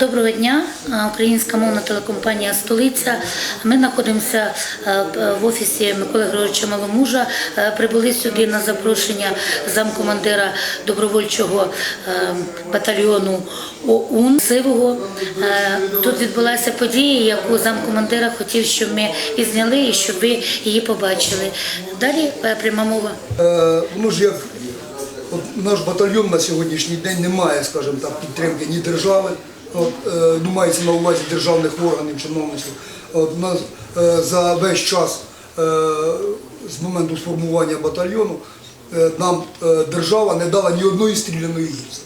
Доброго дня, українська мовна телекомпанія Столиця. Ми знаходимося е, в офісі Миколи Григоровича Маломужа. Е, Прибули сюди на запрошення замкомандира добровольчого е, батальйону ОУН Сивого. Тут відбулася подія, яку замкомандира хотів, щоб ми відзняли і щоб ви її побачили. Далі пряма мова. Ну ж як наш батальйон на сьогоднішній день не має, скажімо так, підтримки ні держави, ну мається на увазі державних органів, чиновників. Е, за весь час е, з моменту сформування батальйону е, нам е, держава не дала ні одної стріляної гільзи.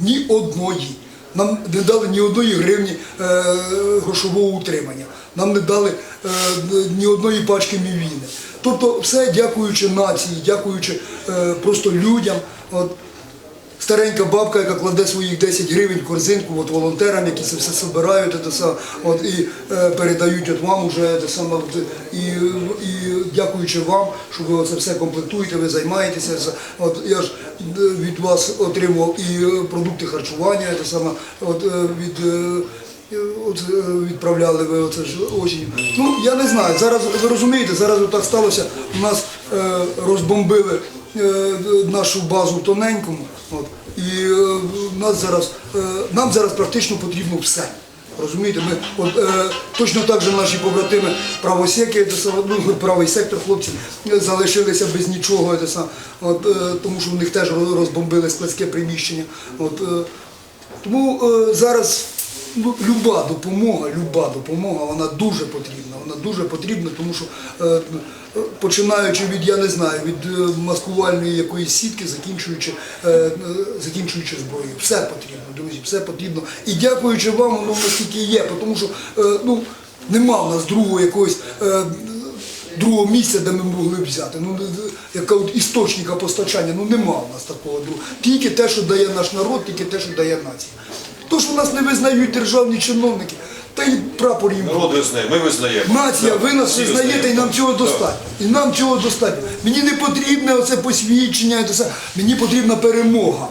Ні одної. Нам не дали ні одної гривні е, грошового утримання. Нам не дали е, ні одної пачки мівіни. Тобто все дякуючи нації, дякуючи е, просто людям. Старенька бабка, яка кладе своїх 10 гривень корзинку от, волонтерам, які це все збирають це от, і е, передають от вам уже те саме, і, і дякуючи вам, що ви це все комплектуєте, ви займаєтеся. От, я ж е, від вас отримував і е, продукти харчування, те саме, от, е, від. От відправляли ви оце ж осінь. Ну я не знаю. Зараз ви розумієте, зараз так сталося. У нас е, розбомбили е, нашу базу в тоненькому. От, нас зараз е, нам зараз практично потрібно все. Розумієте, ми от, е, точно так же наші побратими правосеки, ну, правий сектор, хлопці е, залишилися без нічого, от, е, тому що в них теж розбомбили складське приміщення. От, е, тому е, зараз люба допомога, люба допомога, вона дуже потрібна. Вона дуже потрібна, тому що е, починаючи від, я не знаю, від е, маскувальної якоїсь сітки, закінчуючи, е, закінчуючи зброєю. Все потрібно, друзі, все потрібно. І дякуючи вам, воно наскільки є, тому що ну, нема в нас другого якогось. Другого місця, де ми могли взяти. Ну, яка от істочника постачання, ну нема в нас такого другого. Тільки те, що дає наш народ, тільки те, що дає нація. Нас не визнають державні чиновники, та й прапор їм. Народ визнає, ми визнаємо. Нація, ви нас визнаєте, і нам цього достатньо. І нам цього достатньо. Мені не потрібне оце посвідчення, це все. мені потрібна перемога.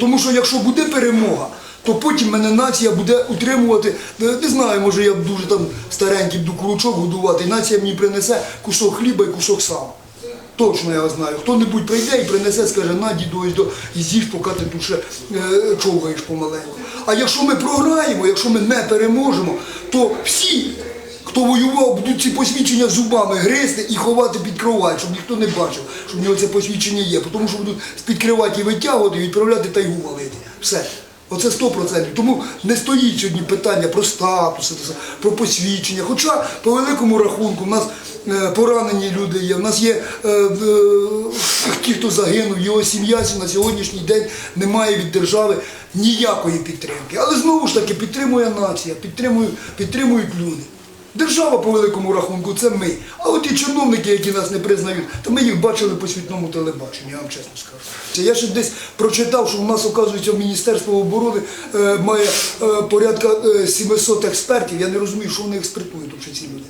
Тому що якщо буде перемога, то потім мене нація буде утримувати. Не знаю, може я дуже там старенький буду курочок годувати, і нація мені принесе кусок хліба і кусок сала. Точно я знаю. Хто-небудь прийде і принесе, скаже, на діду, до і з'їж, поки ти тут ще е, човгаєш помаленьку. А якщо ми програємо, якщо ми не переможемо, то всі, хто воював, будуть ці посвідчення зубами гризти і ховати під кровать, щоб ніхто не бачив, що в нього це посвідчення є. Тому що будуть з-під кроваті витягувати відправляти тайгу валити. Все. Оце 100%. Тому не стоїть сьогодні питання про статус, про посвідчення. Хоча по великому рахунку в нас е, поранені люди є, в нас є е, е, ті, хто загинув, його сім'я на сьогоднішній день не має від держави ніякої підтримки. Але знову ж таки підтримує нація, підтримують, підтримують люди. Держава по великому рахунку це ми. А от ті чиновники, які нас не признають, то ми їх бачили по світному телебаченню, я вам чесно скажу. Я ще десь прочитав, що в нас, оказується, Міністерство оборони е, має е, порядка е, 700 експертів. Я не розумію, що вони експертують взагалі ці люди.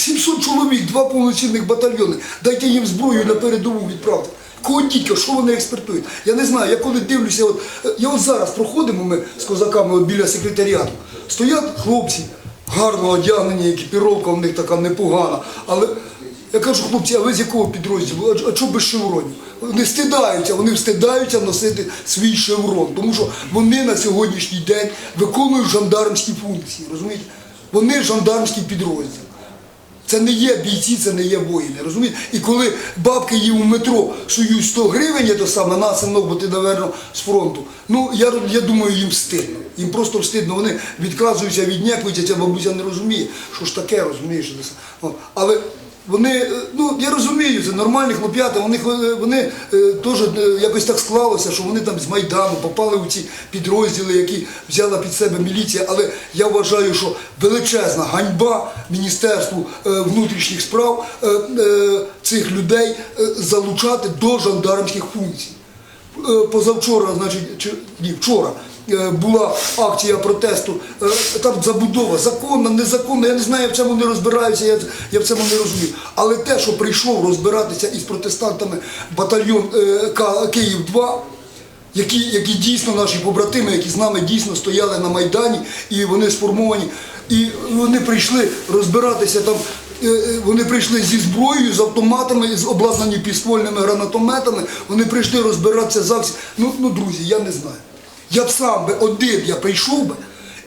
700 чоловік, два повноцінних батальйони. Дайте їм зброю на передову відправте. Кого що вони експертують? Я не знаю. Я коли дивлюся, от, е, я от зараз проходимо ми з козаками от біля секретаріату. Стоять хлопці, гарно одягнені, екіпіровка в них така непогана. Але я кажу, хлопці, а ви з якого підрозділу? А, чого без шевронів? Вони стидаються, вони встидаються носити свій шеврон, тому що вони на сьогоднішній день виконують жандармські функції. Розумієте? Вони жандармський підрозділ. Це не є бійці, це не є воїни. Розумієте? І коли бабки їм у метро шують 100 гривень, я то саме на бо ти, напевно, з фронту. Ну я, я думаю, їм стидно. Їм просто встидно. Вони відказуються, віднякуються, ця бабуся не розуміє, що ж таке, розумієш. Але вони, е, ну я розумію, це нормальні хлоп'ята, вони, е, вони е, теж якось так склалося, що вони там з Майдану попали у ці підрозділи, які взяла під себе міліція. Але я вважаю, що величезна ганьба Міністерству внутрішніх справ цих людей залучати до жандармських функцій. Позавчора, значить, чи ні, вчора була акція протесту. е, Там забудова законна, незаконна. Я не знаю, я в цьому не розбираюся, я, я в цьому не розумію. Але те, що прийшов розбиратися із протестантами батальйон е, Київ 2 які, які дійсно наші побратими, які з нами дійсно стояли на Майдані, і вони сформовані, і вони прийшли розбиратися там. е, е, Вони прийшли зі зброєю, з автоматами, з обладнані підствольними гранатометами. Вони прийшли розбиратися за всі. Ну, ну друзі, я не знаю. Я б сам би один я прийшов би,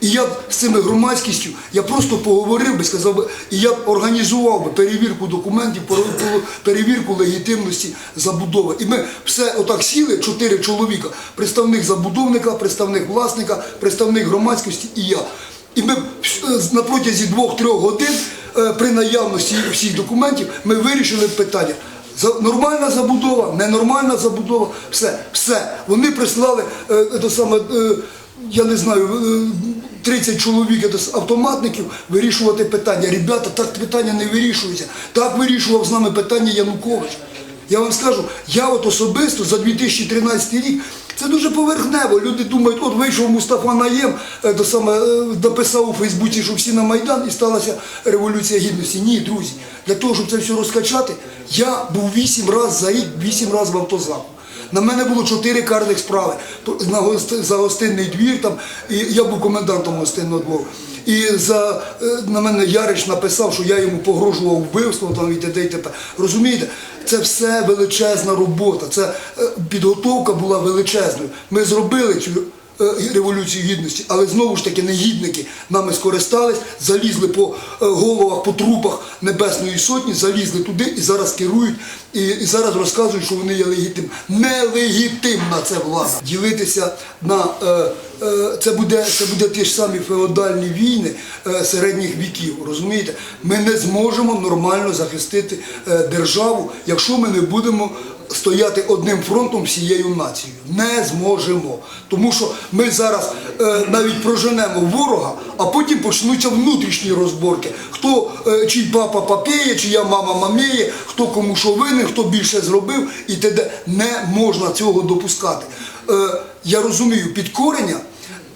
і я б з цими громадськістю, я просто поговорив би, сказав би, і я б організував би перевірку документів, пере- перевірку легітимності забудови. І ми все отак сіли, чотири чоловіка, представник забудовника, представник власника, представник громадськості і я. І ми е, на протязі двох-трьох годин е, при наявності всіх документів ми вирішили питання. Нормальна забудова, ненормальна забудова, все, все. Вони прислали е, саме, е, я не знаю, е, 30 чоловік це з автоматників вирішувати питання. Ребята, так питання не вирішується. Так вирішував з нами питання Янукович. Я вам скажу, я от особисто за 2013 рік. Це дуже поверхнево. Люди думають, от вийшов Мустафа Наєм, е, то саме е, написав у Фейсбуці, що всі на Майдан і сталася революція гідності. Ні, друзі, для того, щоб це все розкачати, я був вісім разів за рік, вісім разів в автозаку. На мене було чотири карних справи за гостинний двір. Там і я був комендантом гостинного двору. І за е, на мене Ярич написав, що я йому погрожував вбивством там і т.д. і т.п. Розумієте, це все величезна робота. Це е, підготовка була величезною. Ми зробили цю. Е, Революцію гідності, але знову ж таки негідники нами скористались, залізли по е, головах, по трупах Небесної Сотні, залізли туди і зараз керують, і, і зараз розказують, що вони є легітимні. Нелегітимна це влада. Ділитися на е, е, це буде це буде ті ж самі феодальні війни е, середніх віків. Розумієте, ми не зможемо нормально захистити е, державу, якщо ми не будемо стояти одним фронтом всією нацією. Не зможемо. Тому що ми зараз е, навіть проженемо ворога, а потім почнуться внутрішні розборки. Хто е, чий папа папіє, чия мама маміє, хто кому що винен, хто більше зробив і т.д. Не можна цього допускати. Е, я розумію, підкорення,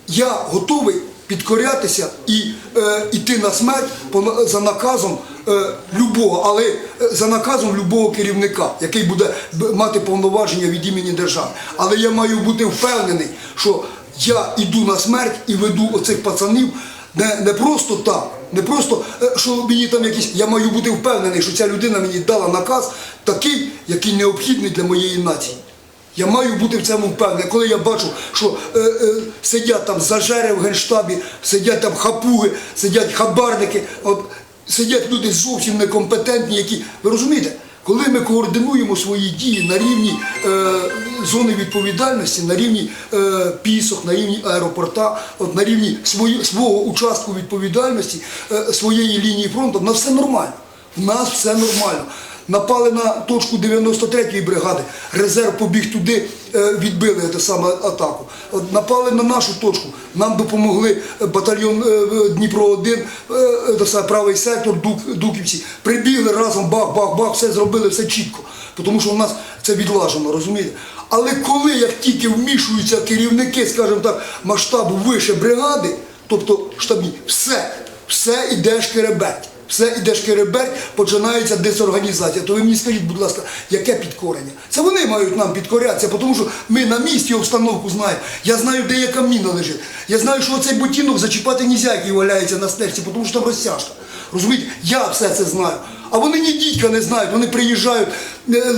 я готовий підкорятися і е, йти на смерть за наказом е, любого, але е, за наказом любого керівника, який буде мати повноваження від імені держави. Але я маю бути впевнений, що я йду на смерть і веду оцих пацанів не, не просто так, не просто е, що мені там якісь. Я маю бути впевнений, що ця людина мені дала наказ такий, який необхідний для моєї нації. Я маю бути в цьому впевнений. Коли я бачу, що е, е, сидять там зажери в генштабі, сидять там хапуги, сидять хабарники, от, сидять люди зовсім некомпетентні, які. Ви розумієте? Коли ми координуємо свої дії на рівні е, зони відповідальності, на рівні е, пісок, на рівні аеропорта, от, на рівні свої, свого участку відповідальності, е, своєї лінії фронту, в нас все нормально. В нас все нормально. Напали на точку 93-ї бригади, резерв побіг туди, е, відбили те саме атаку. Напали на нашу точку, нам допомогли е, батальйон е, Дніпро-1, те саме правий сектор, Дуківці. Прибігли разом, бах, бах, бах, все зробили, все чітко. Тому що у нас це відлажено, розумієте? Але коли як тільки вмішуються керівники, скажімо так, масштабу вище бригади, тобто штабні, все, все іде шкереберть. Все іде шкереберть, починається дезорганізація. То ви мені скажіть, будь ласка, яке підкорення? Це вони мають нам підкорятися, тому що ми на місці обстановку знаємо. Я знаю, де яка міна лежить. Я знаю, що оцей ботинок зачіпати нельзя, який валяється на стежці, тому що там розтяжка. Розумієте, я все це знаю. А вони ні дідька не знають, вони приїжджають е, е,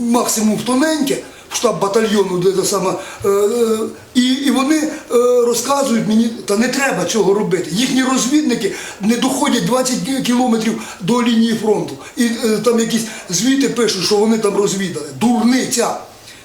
максимум в тоненьке, штаб батальйону, де це саме, е, е, і, і вони е, розказують мені, та не треба цього робити. Їхні розвідники не доходять 20 кілометрів до лінії фронту. І там якісь звіти пишуть, що вони там розвідали. Дурниця.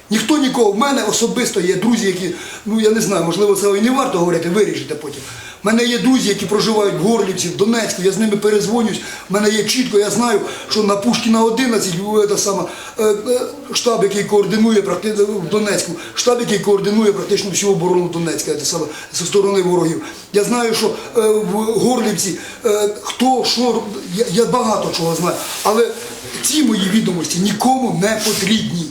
Ніхто нікого. В мене особисто є друзі, які, ну я не знаю, можливо, це і не варто говорити, вирішите потім. У мене є друзі, які проживають в Горлівці, в Донецьку, я з ними перезвонюсь. У мене є чітко, я знаю, що на Пушкіна 11 е, та сама, е, е, штаб, який координує в Донецьку, штаб, який координує практично всю оборону Донецька, те саме, зі сторони ворогів. Я знаю, що в Горлівці хто, що, я багато чого знаю. Але ці мої відомості нікому не потрібні.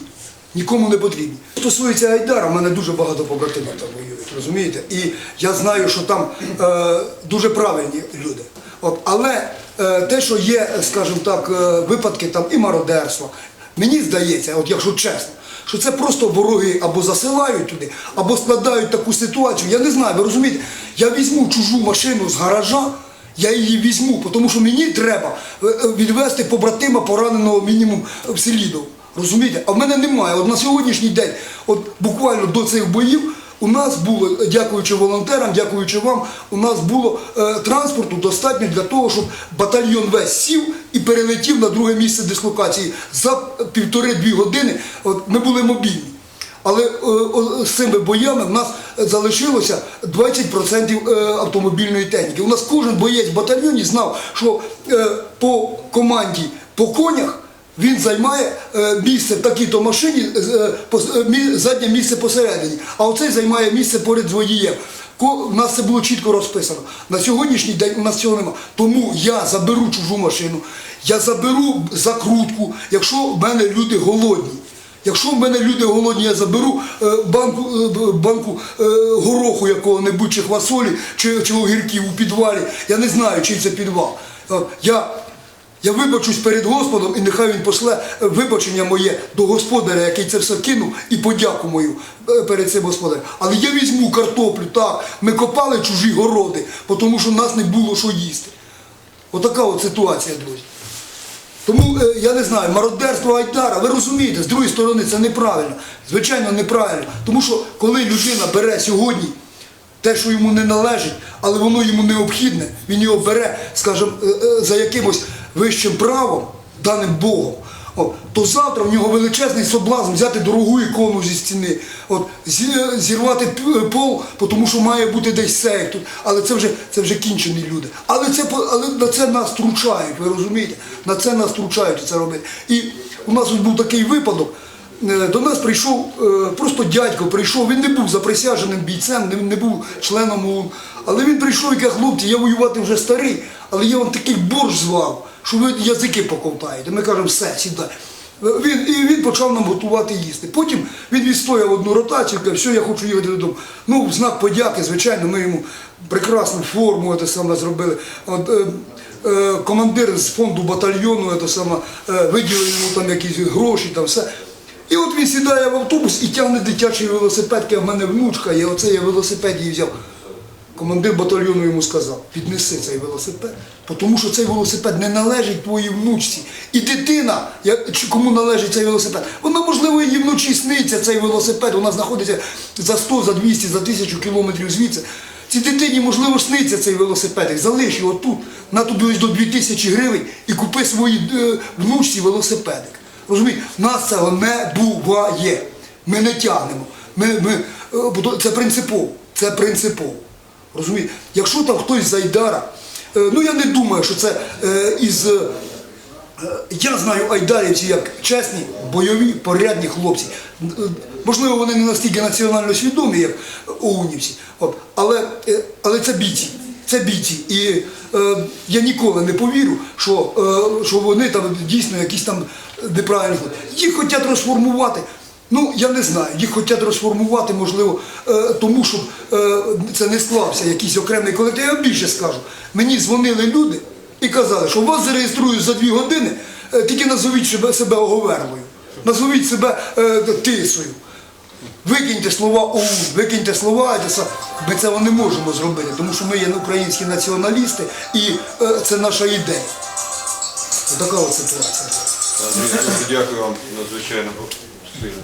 Нікому не потрібні. Стосується Айдара, в мене дуже багато побратимів там воюють, розумієте? І я знаю, що там е, дуже правильні люди. От, але е, те, що є, скажімо так, е, випадки там і мародерства, мені здається, от якщо чесно, що це просто вороги або засилають туди, або складають таку ситуацію. Я не знаю, ви розумієте, я візьму чужу машину з гаража, я її візьму, тому що мені треба е, е, відвезти побратима пораненого мінімум в Селідов. Розумієте? А в мене немає. От на сьогоднішній день, от буквально до цих боїв, у нас було, дякуючи волонтерам, дякуючи вам, у нас було е, транспорту достатньо для того, щоб батальйон весь сів і перелетів на друге місце дислокації. За півтори-дві години от, ми були мобільні. Але е, з цими боями в нас залишилося 20% е, автомобільної техніки. У нас кожен боєць в батальйоні знав, що е, по команді по конях він займає е, місце в такій-то машині, е, е, заднє місце посередині, а оцей займає місце поряд з водієм. У нас це було чітко розписано. На сьогоднішній день у нас цього немає. Тому я заберу чужу машину, я заберу закрутку, якщо в мене люди голодні. Якщо в мене люди голодні, я заберу банку, банку гороху якого-небудь, чи хвасолі, чи, чи огірків у підвалі. Я не знаю, чий це підвал. Я, я вибачусь перед Господом, і нехай він пошле е, вибачення моє до господаря, який це все кинув, і подяку мою е, перед цим господарем. Але я візьму картоплю, так, ми копали чужі городи, тому що в нас не було що їсти. Отака от ситуація, друзі. Тому е, я не знаю, мародерство Айдара, ви розумієте, з другої сторони це неправильно. Звичайно, неправильно. Тому що коли людина бере сьогодні те, що йому не належить, але воно йому необхідне, він його бере, скажімо, за якимось вищим правом, даним Богом. О, то завтра в нього величезний соблазн взяти дорогу ікону зі стіни, от, зірвати пол, тому що має бути десь сейф тут. Але це вже, це вже кінчені люди. Але, це, але на це нас тручають, ви розумієте? На це нас тручають це робити. І у нас був такий випадок. Е, До нас прийшов е, просто дядько, прийшов, він не був заприсяженим бійцем, не, був членом ОУН. Але він прийшов і хлопці, я воювати вже старий, але я вам такий борщ звав, що ви язики поковтаєте. Ми кажемо, все, сідай. Він, і він почав нам готувати їсти. Потім він відстояв одну ротацію, каже, все, я хочу їхати додому. Ну, в знак подяки, звичайно, ми йому прекрасну форму те саме зробили. От, е, е, командир з фонду батальйону е, виділив йому там якісь гроші, там все. І от він сідає в автобус і тягне дитячий велосипед, каже, в мене внучка, і оце я велосипед її взяв. Командир батальйону йому сказав, піднеси цей велосипед, тому що цей велосипед не належить твоїй внучці. І дитина, кому належить цей велосипед, вона, можливо, її вночі сниться цей велосипед, вона знаходиться за 100, за 200, за 1000 кілометрів звідси. Цій дитині, можливо, сниться цей велосипедик, залиш його тут, на тобі до 2000 гривень і купи своїй е, внучці велосипедик. Розумієте, нас цього не буває. Ми не тягнемо. Ми, ми, е, це принципово. Це принципово. Розумієте? Якщо там хтось з Айдара, е, ну я не думаю, що це е, із. е, я знаю айдарівців як чесні, бойові, порядні хлопці. Можливо, вони не настільки національно свідомі, як оунівці, Але, але це бійці. Це бійці. І е, я ніколи не повірю, що, е, що вони там дійсно якісь там неправильні. Їх хочуть розформувати. Ну, я не знаю, їх хочуть розформувати, можливо, е, тому що е, це не склався якийсь окремий колектив. Я вам більше скажу. Мені дзвонили люди і казали, що вас зареєструють за дві години, е, тільки назовіть себе, себе оговерлою, назовіть себе тисою. Викиньте слова ОУН, викиньте слова Ми цього не можемо зробити, тому що ми є українські націоналісти і це наша ідея. Така от ситуація. Дякую вам надзвичайно сильно.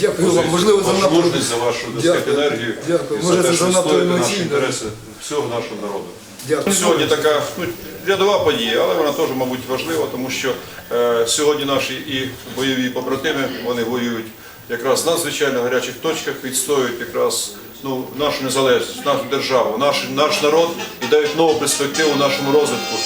Дякую вам. Можливо, за вашу мужність, за вашу так сказати, Дякую. енергію Дякую. і Може, за те, що занадто стоїте наші емоційно. інтереси всього нашого народу. Дякую. Сьогодні така ну, рядова подія, але вона теж, мабуть, важлива, тому що е, сьогодні наші і бойові побратими вони воюють якраз на надзвичайно гарячих точках, відстоюють якраз ну, нашу незалежність, нашу державу, наш, наш народ і дають нову перспективу нашому розвитку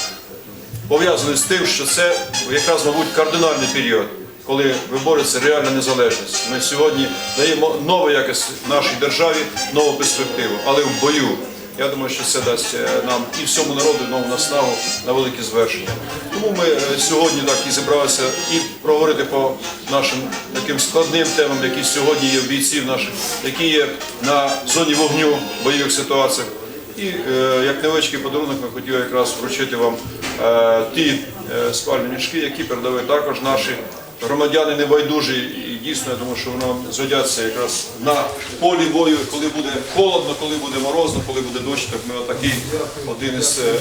пов'язаний з тим, що це якраз, мабуть, кардинальний період, коли вибореться реальна незалежність. Ми сьогодні даємо нову якось нашій державі, нову перспективу, але в бою. Я думаю, що це дасть е, нам і всьому народу нову наснагу на великі звершення. Тому ми е, сьогодні так і зібралися і проговорити по нашим таким складним темам, які сьогодні є в бійців наших, які є на зоні вогню в бойових ситуаціях. І е, як невеличкий подарунок ми хотіли якраз вручити вам ті спальні мішки, які передали також наші громадяни небайдужі і дійсно, я думаю, що воно згодяться якраз на полі бою, коли буде холодно, коли буде морозно, коли буде дощ, так ми отакий один із е,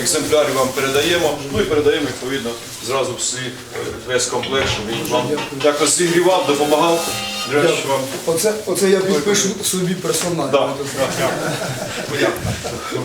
екземплярів вам передаємо. Ну і передаємо відповідно зразу всі е, весь комплект, щоб він вам якось зігрівав, допомагав. Вам Оце, оце я підпишу собі персонально. Да, да. Дякую.